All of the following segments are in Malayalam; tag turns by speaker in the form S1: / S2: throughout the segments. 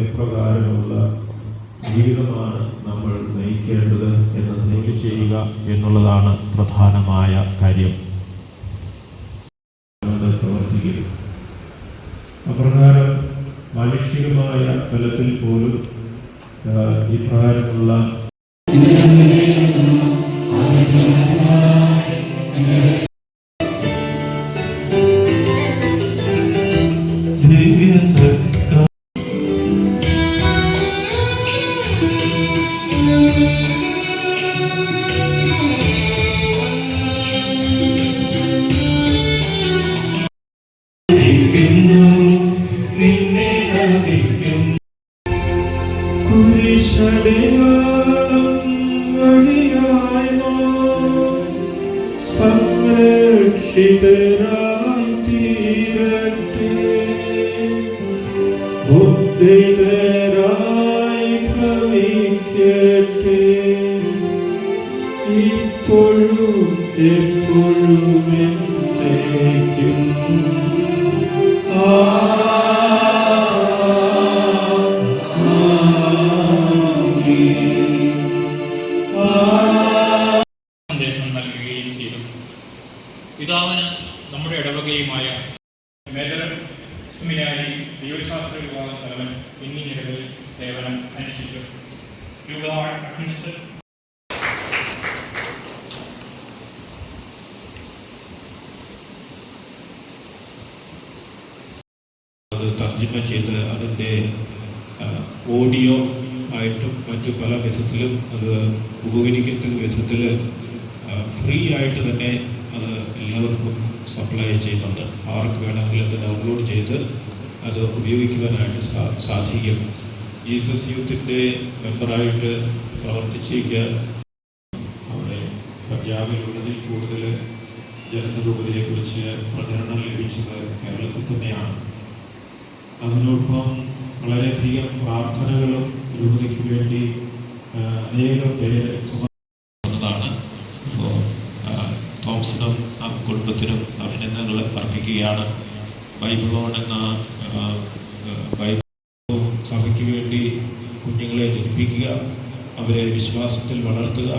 S1: എപ്രകാരമുള്ള ജീവിതമാണ് നമ്മൾ നയിക്കേണ്ടത് എന്ന് ചെയ്യുക എന്നുള്ളതാണ് പ്രധാനമായ കാര്യം. അപ്രകാരം മാനുഷികമായ തലത്തിൽ പോലും ഇപ്രകാരമുള്ള
S2: എപ്പോഴും എന്നേക്കും
S3: സന്ദേശം നൽകുകയും ചെയ്തു. പിതാവിന് നമ്മുടെ ഇടവകയുമായ മേജർ സെമിനാരി ദൈവശാസ്ത്ര വിഭാഗം തലവൻ എന്നീ നിലകളിൽ സേവനം അനുഷ്ഠിച്ചു. You are administered
S1: അത് തർജിമ ചെയ്ത് അതിന്റെ ഓഡിയോ ആയിട്ടും മറ്റു പല വിധത്തിലും അത് ഉപകരിക്കുന്ന വിധത്തിൽ ഫ്രീ ആയിട്ട് തന്നെ അത് എല്ലാവർക്കും സപ്ലൈ ചെയ്യുന്നുണ്ട്. ആർക്ക് വേണമെങ്കിൽ അത് ഡൗൺലോഡ് ചെയ്ത് അത് ഉപയോഗിക്കുവാനായിട്ട് സാധിക്കും. ജീസസ് യൂത്തിന്റെ മെമ്പറായിട്ട് പ്രവർത്തിച്ചേക്ക് അവിടെ പഞ്ചാബിലുള്ളതിൽ കൂടുതൽ ജനതകുറിച്ച് പ്രചരണം ലഭിച്ചത് കേരളത്തിൽ തന്നെയാണ്. അതിനൊപ്പം വളരെയധികം പ്രാർത്ഥനകളും രൂപതയ്ക്ക് വേണ്ടി അനേകം പേര് സുമന്നതാണ് അപ്പോൾ തോംസിനും കുടുംബത്തിനും അഭിനന്ദനങ്ങൾ അർപ്പിക്കുകയാണ്. ബൈബിളോൺ എന്ന ബൈബിൾ സഭയ്ക്ക് വേണ്ടി കുഞ്ഞുങ്ങളെ ജനിപ്പിക്കുക അവരെ വിശ്വാസത്തിൽ വളർത്തുക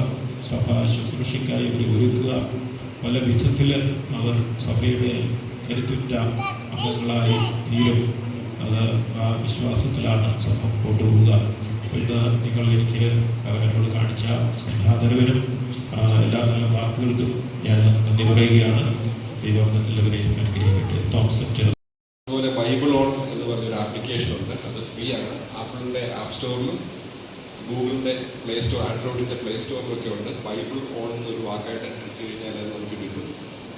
S1: സഭ ശുശ്രൂഷയ്ക്കായി അവരെ ഒരുക്കുക പല വിധത്തിൽ അവർ സഭയുടെ കരുത്തുറ്റ അംഗങ്ങളായി തീരും. അത് ആ വിശ്വാസത്തിലാണ് സഭ കൊണ്ടുപോവുക ഇന്ന് നിങ്ങൾ എനിക്ക് എന്നോട് കാണിച്ച സ്നേഹാദരവിനും എല്ലാ നല്ല വാക്കുകൾക്കും ഞാൻ നന്ദി പറയുകയാണ്. ദൈവം എല്ലാവരെയും അനുഗ്രഹിക്കട്ടെ. തോമസ്
S4: അതുപോലെ ബൈബിൾ ഓൺ എന്ന് പറഞ്ഞൊരു ആപ്ലിക്കേഷൻ ഉണ്ട്. അത് ഫ്രീ ആണ്. ആപ്പിളിന്റെ ആപ്പ് സ്റ്റോറിലും ഗൂഗിളിന്റെ പ്ലേ സ്റ്റോർ ആൻഡ്രോയിഡിന്റെ പ്ലേ സ്റ്റോറിലൊക്കെ ഉണ്ട്. ബൈബിൾ ഓൺ എന്നൊരു വാക്കായിട്ട് അടിച്ചു കഴിഞ്ഞാൽ അത് നമുക്ക് കിട്ടും.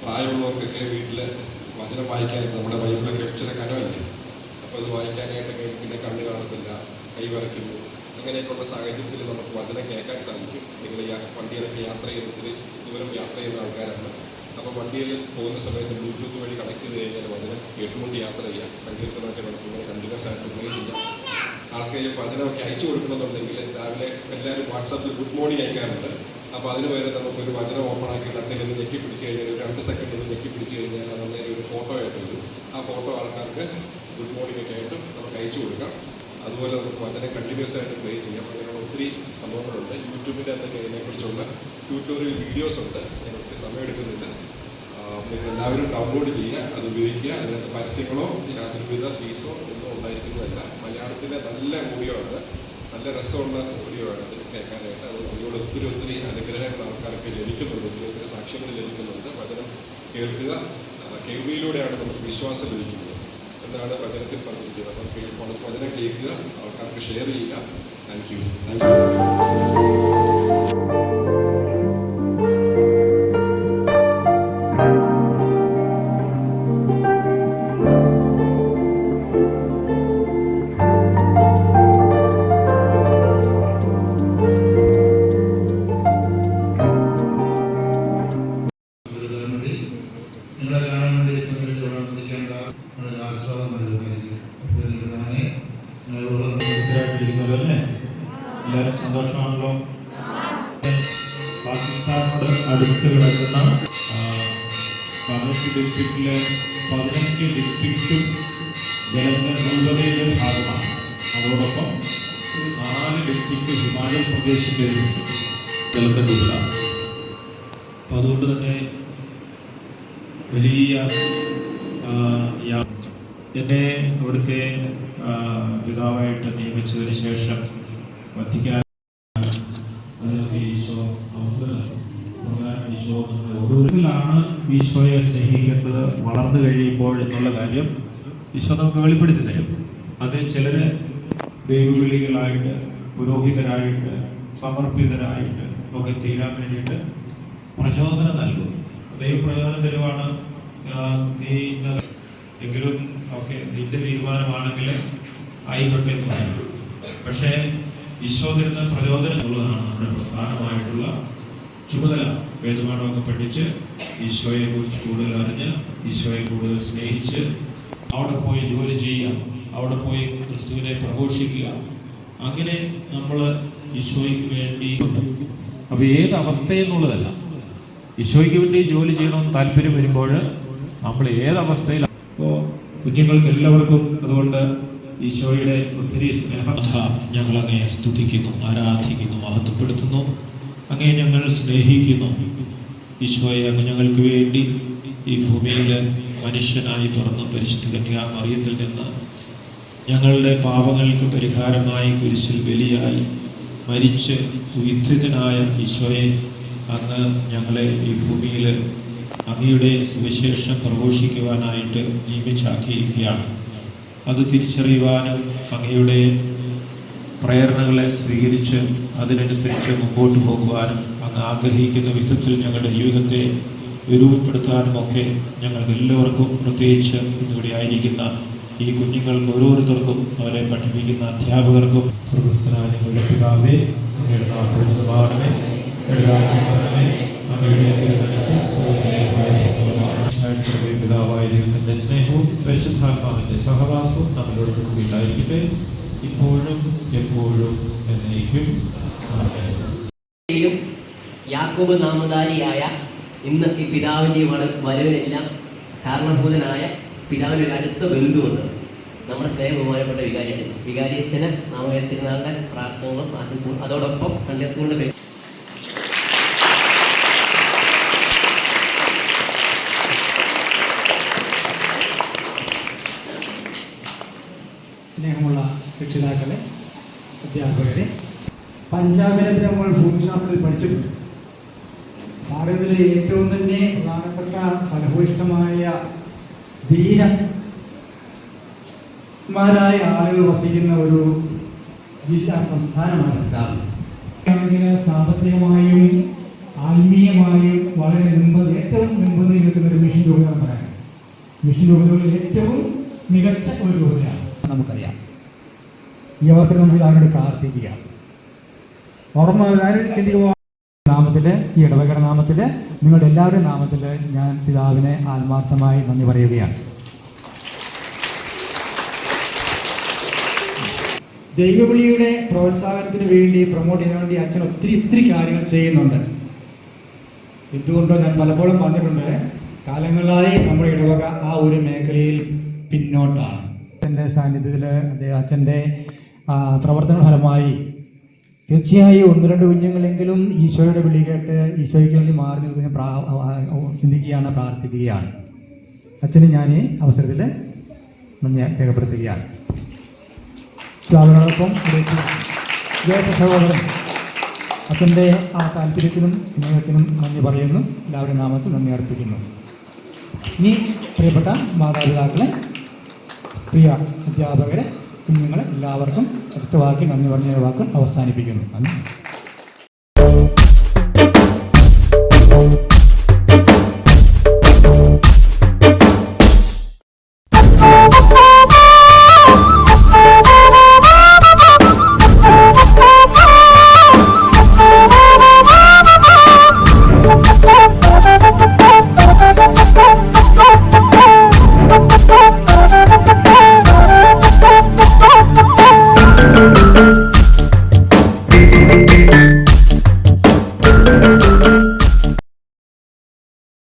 S4: പ്രായമുള്ളവർക്കൊക്കെ വീട്ടിൽ വചനം വായിക്കാൻ നമ്മുടെ ബൈബിളൊക്കെ ചില കനമല്ലേ അപ്പോൾ അത് വായിക്കാനായിട്ടൊക്കെ പിന്നെ കണ്ണ് കാണത്തില്ല കൈ വരയ്ക്കുന്നു. അങ്ങനെയൊക്കെയുള്ള സാഹചര്യത്തിൽ നമുക്ക് വചനം കേൾക്കാൻ സാധിക്കും. നിങ്ങൾ വണ്ടിയിലൊക്കെ യാത്ര ചെയ്യുന്നതിൽ ദൂരം യാത്ര ചെയ്യുന്ന ആൾക്കാരാണ്. അപ്പോൾ വണ്ടിയിൽ പോകുന്ന സമയത്ത് ബ്ലൂടൂത്ത് വഴി കണക്ട് ചെയ്ത് കഴിഞ്ഞാൽ വചനം കേട്ടുകൊണ്ട് യാത്ര ചെയ്യാം. സങ്കീർത്തനമൊക്കെ നമുക്ക് ഇങ്ങനെ കണ്ടിന്യൂസ് ആയിട്ട് ചെയ്യാം ആൾക്കാർ വചനമൊക്കെ അയച്ചു കൊടുക്കണമെന്നുണ്ടെങ്കിൽ രാവിലെ എല്ലാവരും വാട്സാപ്പിൽ ഗുഡ് മോർണിംഗ് അയക്കാറുണ്ട്. അപ്പോൾ അതിന് നമുക്ക് ഒരു വചനം ഓപ്പൺ ആക്കിയിട്ട് നിന്ന് ഞെക്കി പിടിച്ച് കഴിഞ്ഞാൽ ഒരു രണ്ട് സെക്കൻഡ് ഒന്ന് ഞെക്കി പിടിച്ച് കഴിഞ്ഞാൽ അന്നേരം ഒരു ഫോട്ടോ ആയിട്ട് വരും. ആ ഫോട്ടോ ആൾക്കാർക്ക് ഗുഡ് മോർണിംഗ് ഒക്കെ ആയിട്ട് നമുക്ക് അയച്ചു കൊടുക്കാം. അതുപോലെ നമുക്ക് വചനം കണ്ടിന്യൂസ് ആയിട്ട് പ്ലേ ചെയ്യാം. അങ്ങനെയുള്ള ഒത്തിരി സംഭവങ്ങളുണ്ട്. യൂട്യൂബിന്റെ അകത്തൊക്കെ ഇതിനെക്കുറിച്ചുള്ള ട്യൂട്ടോറിയൽ വീഡിയോസ് ഉണ്ട്. ഞാൻ ഒത്തിരി സമയം എടുക്കുന്നില്ല. ആ, നിങ്ങൾ എല്ലാവരും ഡൗൺലോഡ് ചെയ്യുക അത് ഉപയോഗിക്കുക. അതിനകത്ത് പരസ്യങ്ങളോ യാതൊരുവിധ ഫീസോ ഒന്നും ഉണ്ടായിരിക്കുന്നതല്ല. മലയാളത്തിലെ നല്ല ഓഡിയോ ആണ്. നല്ല രസമുള്ള ഓഡിയോ ആണ്. അതിന് കേൾക്കാനായിട്ട്. അത് അതിലൂടെ ഒത്തിരി ഒത്തിരി അനുഗ്രഹങ്ങൾ ആൾക്കാർക്ക് ലഭിക്കുന്നുണ്ട്. ഒത്തിരി ഒത്തിരി സാക്ഷ്യങ്ങൾ ലഭിക്കുന്നുണ്ട്. വചനം കേൾക്കുക. കേൾവിയിലൂടെയാണ് നമുക്ക് വിശ്വാസം ലഭിക്കുന്നത്. എന്നാണ് വചനത്തിൽ പറഞ്ഞിരിക്കുന്നത്. അപ്പം വചനം കേൾക്കുക ആൾക്കാർക്ക് ഷെയർ ചെയ്യുക. താങ്ക് യു താങ്ക് യു
S1: പതിനഞ്ച് ഡിസ്ട്രിക്റ്റും ജലന്ധർ രൂപതയുടെ ഭാഗമാണ്. അതോടൊപ്പം നാല് ഡിസ്ട്രിക്റ്റ് ഹിമാചൽ പ്രദേശിന്റെ ജലന്ധർ രൂപത അപ്പോൾ അതുകൊണ്ട് തന്നെ വലിയ എന്നെ അവിടുത്തെ പിതാവായിട്ട് നിയമിച്ചതിന് ശേഷം വത്തിക്കാൻ ഈശോ അവസരം ഈശോ ഈശോയെ സ്നേഹിക്കുന്നത് വളർന്നു കഴിയുമ്പോൾ എന്നുള്ള കാര്യം ഈശോ നമുക്ക് വെളിപ്പെടുത്തി തരും. അത് ചിലര് ദൈവവിളികളായിട്ട് പുരോഹിതരായിട്ട് സമർപ്പിതരായിട്ട് ഒക്കെ തീരാൻ വേണ്ടിയിട്ട് പ്രചോദനം നൽകും. ദൈവപ്രചോദനം തരുവാണ് ആ, നീ എങ്കിലും ഒക്കെ നിന്റെ തീരുമാനമാണെങ്കിൽ ആയിക്കോട്ടെ എന്ന് പറയും പക്ഷേ ഈശോ തരുന്ന പ്രചോദനം നമ്മുടെ പ്രധാനമായിട്ടുള്ള ചുമതല വേദപാഠമൊക്കെ പഠിച്ച് ഈശോയെ കുറിച്ച് കൂടുതൽ അറിഞ്ഞ് ഈശോയെ കൂടുതൽ സ്നേഹിച്ച് അവിടെ പോയി ജോലി ചെയ്യുക അവിടെ പോയി ക്രിസ്തുവിനെ പ്രഘോഷിക്കുക. അങ്ങനെ നമ്മൾ ഈശോയ്ക്ക് വേണ്ടി അപ്പോൾ ഏത് അവസ്ഥയെന്നുള്ളതല്ല ഈശോയ്ക്ക് വേണ്ടി ജോലി ചെയ്യണമെന്ന് താല്പര്യം വരുമ്പോൾ നമ്മൾ ഏത് അവസ്ഥയിലാണ് അപ്പോൾ കുഞ്ഞുങ്ങൾക്ക് എല്ലാവർക്കും അതുകൊണ്ട് ഈശോയുടെ ഒത്തിരി സ്നേഹം. ഞങ്ങൾ അങ്ങയെ സ്തുതിക്കുന്നു ആരാധിക്കുന്നു മഹത്വപ്പെടുത്തുന്നു. അങ്ങനെ ഞങ്ങൾ സ്നേഹിക്കുന്നു. ഈശോയെ അങ്ങ് ഞങ്ങൾക്ക് വേണ്ടി ഈ ഭൂമിയിൽ മനുഷ്യനായി പിറന്ന പരിശുദ്ധ കന്യാമറിയത്തിൽ നിന്ന് ഞങ്ങളുടെ പാപങ്ങൾക്ക് പരിഹാരമായി കുരിശിൽ ബലിയായി മരിച്ച് ഉയർത്തിതനായ ഈശോയെ അങ്ങ് ഞങ്ങളെ ഈ ഭൂമിയിൽ അങ്ങയുടെ സുവിശേഷം പ്രഘോഷിക്കുവാനായിട്ട് നിയമിച്ചാക്കിയിരിക്കുകയാണ്. അത് തിരിച്ചറിയുവാനും അങ്ങയുടെ പ്രേരണകളെ സ്വീകരിച്ച് അതിനനുസരിച്ച് മുമ്പോട്ട് പോകുവാനും ആഗ്രഹിക്കുന്ന വിധത്തിൽ ഞങ്ങളുടെ ജീവിതത്തെ രൂപപ്പെടുത്താനുമൊക്കെ ഞങ്ങൾക്ക് എല്ലാവർക്കും പ്രത്യേകിച്ച് ഇന്നിവിടെ ആയിരിക്കുന്ന ഈ കുഞ്ഞുങ്ങൾക്ക് ഓരോരുത്തർക്കും അവരെ പഠിപ്പിക്കുന്ന അധ്യാപകർക്കും സ്വർഗസ്ഥനായ ഞങ്ങളുടെ പിതാവേ അങ്ങയുടെ ഭൂമിയിലുമായ പിതാവായ ദൈവത്തിന്റെ സ്നേഹവും പരിശുദ്ധാത്മാവിന്റെ സഹവാസവും നമ്മളോടൊപ്പം ഉണ്ടായിരിക്കട്ടെ. ഇപ്പോഴും എപ്പോഴും എന്നേക്കും. ആമേൻ.
S5: യാക്കോബ് നാമധാരിയായ ഇന്ന് ഈ പിതാവിന്റെ വരവിനെല്ലാം കാരണഭൂതനായ പിതാവിന്റെ ഒരു അടുത്ത ബന്ധുവുണ്ട്. നമ്മുടെ സ്നേഹം ബഹുമാനപ്പെട്ട വികാരിയച്ഛൻ വികാരിയച്ഛന് നാമകത്തിരുന്നാളുടെ പ്രാർത്ഥനകളും ആശംസകളും. അതോടൊപ്പം സൺഡേ സ്കൂളിന്റെ പേര്.
S6: സ്നേഹമുള്ള രക്ഷിതാക്കളെ അധ്യാപകരെ. പഞ്ചാബിലെ നമ്മൾ ഭൂമിശാസ്ത്രത്തിൽ പഠിച്ചിട്ടുണ്ട്. ഭാരതത്തിലെ ഏറ്റവും തന്നെ പ്രധാനപ്പെട്ട ഫലഭൂയിഷ്ടമായ ധീരന്മാരായ ആളുകൾ വസിക്കുന്ന ഒരു ജില്ലാ സംസ്ഥാനമാണ് ആണെങ്കിൽ സാമ്പത്തികമായും ആത്മീയമായും വളരെ മുമ്പ് ഏറ്റവും മുൻപന്തിൽ നിൽക്കുന്ന ഒരു മിഷൻ രൂപത പറയാം. മിഷൻ രൂപതകളിൽ ഏറ്റവും മികച്ച ഒരു രൂപതയാണ് നമുക്കറിയാം. ഈ അവസരം നമുക്ക് അവരോട് പ്രാർത്ഥിക്കുക ഓർമ്മ ചിന്തിക്കുക നാമത്തിൽ ഈ ഇടവകയുടെ നാമത്തിൽ നിങ്ങളുടെ എല്ലാവരുടെയും നാമത്തിൽ ഞാൻ പിതാവിനെ ആത്മാർത്ഥമായി നന്ദി പറയുകയാണ്. ദൈവവിളിയുടെ പ്രോത്സാഹനത്തിന് വേണ്ടി പ്രൊമോട്ട് ചെയ്യാൻ വേണ്ടി അച്ഛൻ ഒത്തിരി ഒത്തിരി കാര്യങ്ങൾ ചെയ്യുന്നുണ്ട്. എന്തുകൊണ്ടോ ഞാൻ പലപ്പോഴും പറഞ്ഞിട്ടുണ്ട് കാലങ്ങളായി നമ്മുടെ ഇടവക ആ ഒരു മേഖലയിൽ പിന്നോട്ടാണ്. അച്ഛന്റെ സാന്നിധ്യത്തിൽ അച്ഛന്റെ പ്രവർത്തന ഫലമായി തീർച്ചയായും ഒന്ന് രണ്ട് കുഞ്ഞുങ്ങളെങ്കിലും ഈശോയുടെ വിളി കേട്ട് ഈശോയ്ക്ക് വേണ്ടി മാറി നിൽക്കുന്ന ചിന്തിക്കുകയാണ് പ്രാർത്ഥിക്കുകയാണ്. അച്ഛന് ഞാൻ ഈ അവസരത്തിൽ നന്ദി രേഖപ്പെടുത്തുകയാണ്. ജ്യേഷ്ഠ സഹോദരൻ അച്ഛന്റെ ആ താല്പര്യത്തിനും സ്നേഹത്തിനും നന്ദി പറയുന്നു. എല്ലാവരുടെ നാമത്തിൽ നന്ദി അർപ്പിക്കുന്നു. ഇനി പ്രിയപ്പെട്ട മാതാപിതാക്കളെ പ്രിയ അധ്യാപകരെ കുഞ്ഞുങ്ങളെ എല്ലാവർക്കും വാക്കി നന്ദി പറഞ്ഞ വാക്കും അവസാനിപ്പിക്കുന്നു. നന്ദി.